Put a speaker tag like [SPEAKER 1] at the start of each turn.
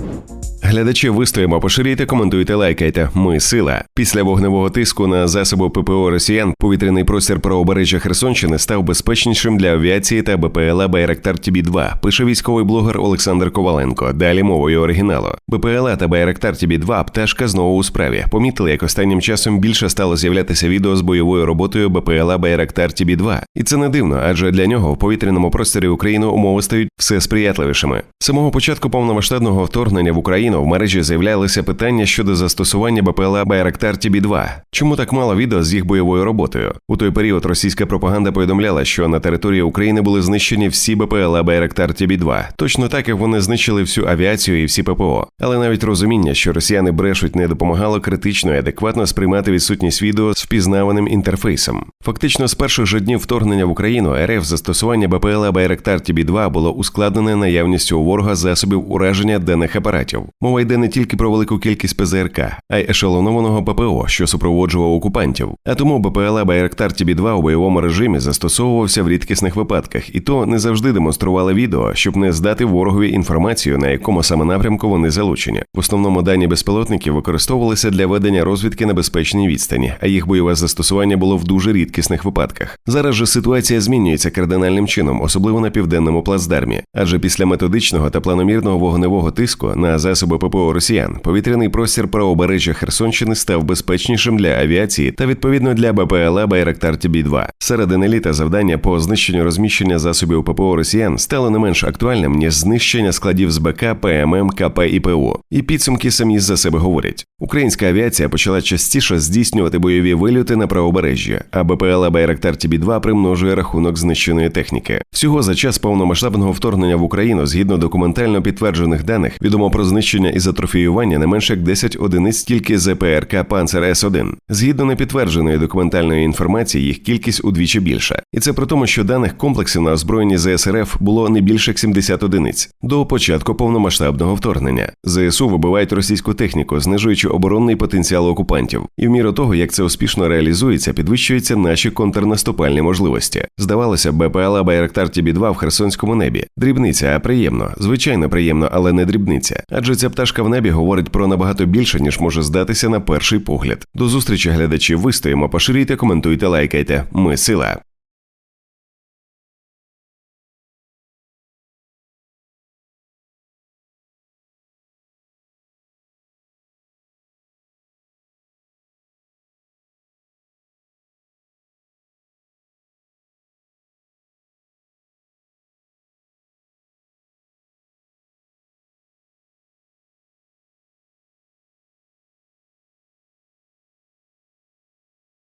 [SPEAKER 1] you Глядачі вистоїмо, поширюйте, коментуйте, лайкайте. Ми сила. Після вогневого тиску на засоби ППО Росіян повітряний простір правобережжя Херсонщини став безпечнішим для авіації та БПЛА Байрактар Тібі 2 Пише військовий блогер Олександр Коваленко. Далі мовою оригіналу. БПЛА та Байрактар Тібі 2 пташка знову у справі. Помітили, як останнім часом більше стало з'являтися відео з бойовою роботою БПЛА Байрактар Тібі 2 І це не дивно, адже для нього в повітряному просторі України умови стають все сприятливішими. Самого початку повномасштабного вторгнення в Україну в мережі з'являлися питання щодо застосування БПЛА Байрактар Тібі 2 Чому так мало відео з їх бойовою роботою? У той період російська пропаганда повідомляла, що на території України були знищені всі БПЛА Байрактар Тібі 2 точно так як вони знищили всю авіацію і всі ППО. Але навіть розуміння, що росіяни брешуть, не допомагало критично і адекватно сприймати відсутність відео з впізнаваним інтерфейсом. Фактично, з перших же днів вторгнення в Україну РФ застосування БПЛА Байрактар Тібі 2 було ускладнене наявністю у ворога засобів ураження денних апаратів. Мова йде не тільки про велику кількість ПЗРК, а й ешелонованого ППО, що супроводжував окупантів. А тому БПЛА Байрактар Тібі 2 у бойовому режимі застосовувався в рідкісних випадках, і то не завжди демонстрували відео, щоб не здати ворогові інформацію, на якому саме напрямку вони залучені. В основному дані безпілотників використовувалися для ведення розвідки на безпечній відстані, а їх бойове застосування було в дуже рідкісних випадках. Зараз же ситуація змінюється кардинальним чином, особливо на південному плацдармі, адже після методичного та планомірного вогневого тиску на засоби ППО Росіян повітряний простір правобережжя Херсонщини став безпечнішим для авіації та відповідно для БПЛА Байрактар Тібі 2 Середини літа завдання по знищенню розміщення засобів ППО Росіян стало не менш актуальним ніж знищення складів з БК, ПММ, КП і ПУ. І підсумки самі за себе говорять. Українська авіація почала частіше здійснювати бойові вильоти на правобережжі, а БПЛА Байрактар Тібі 2 примножує рахунок знищеної техніки. Всього за час повномасштабного вторгнення в Україну, згідно документально підтверджених даних, відомо про знищення і затрофіювання не менше як 10 одиниць тільки ЗПРК Панцер С1. Згідно непідтвердженої документальної інформації, їх кількість удвічі більша. І це при тому, що даних комплексів на озброєнні ЗСРФ було не більше як 70 одиниць до початку повномасштабного вторгнення. ЗСУ вибивають російську техніку, знижуючи оборонний потенціал окупантів. І в міру того, як це успішно реалізується, підвищуються наші контрнаступальні можливості. Здавалося, БПЛА Байрактар Тібі 2 в Херсонському небі. Дрібниця, а приємно, звичайно приємно, але не дрібниця. Адже ця пташка в небі говорить про набагато більше, ніж може здатися на перший погляд. До зустрічі, глядачі, вистоїмо, поширюйте, коментуйте, лайкайте. Ми сила.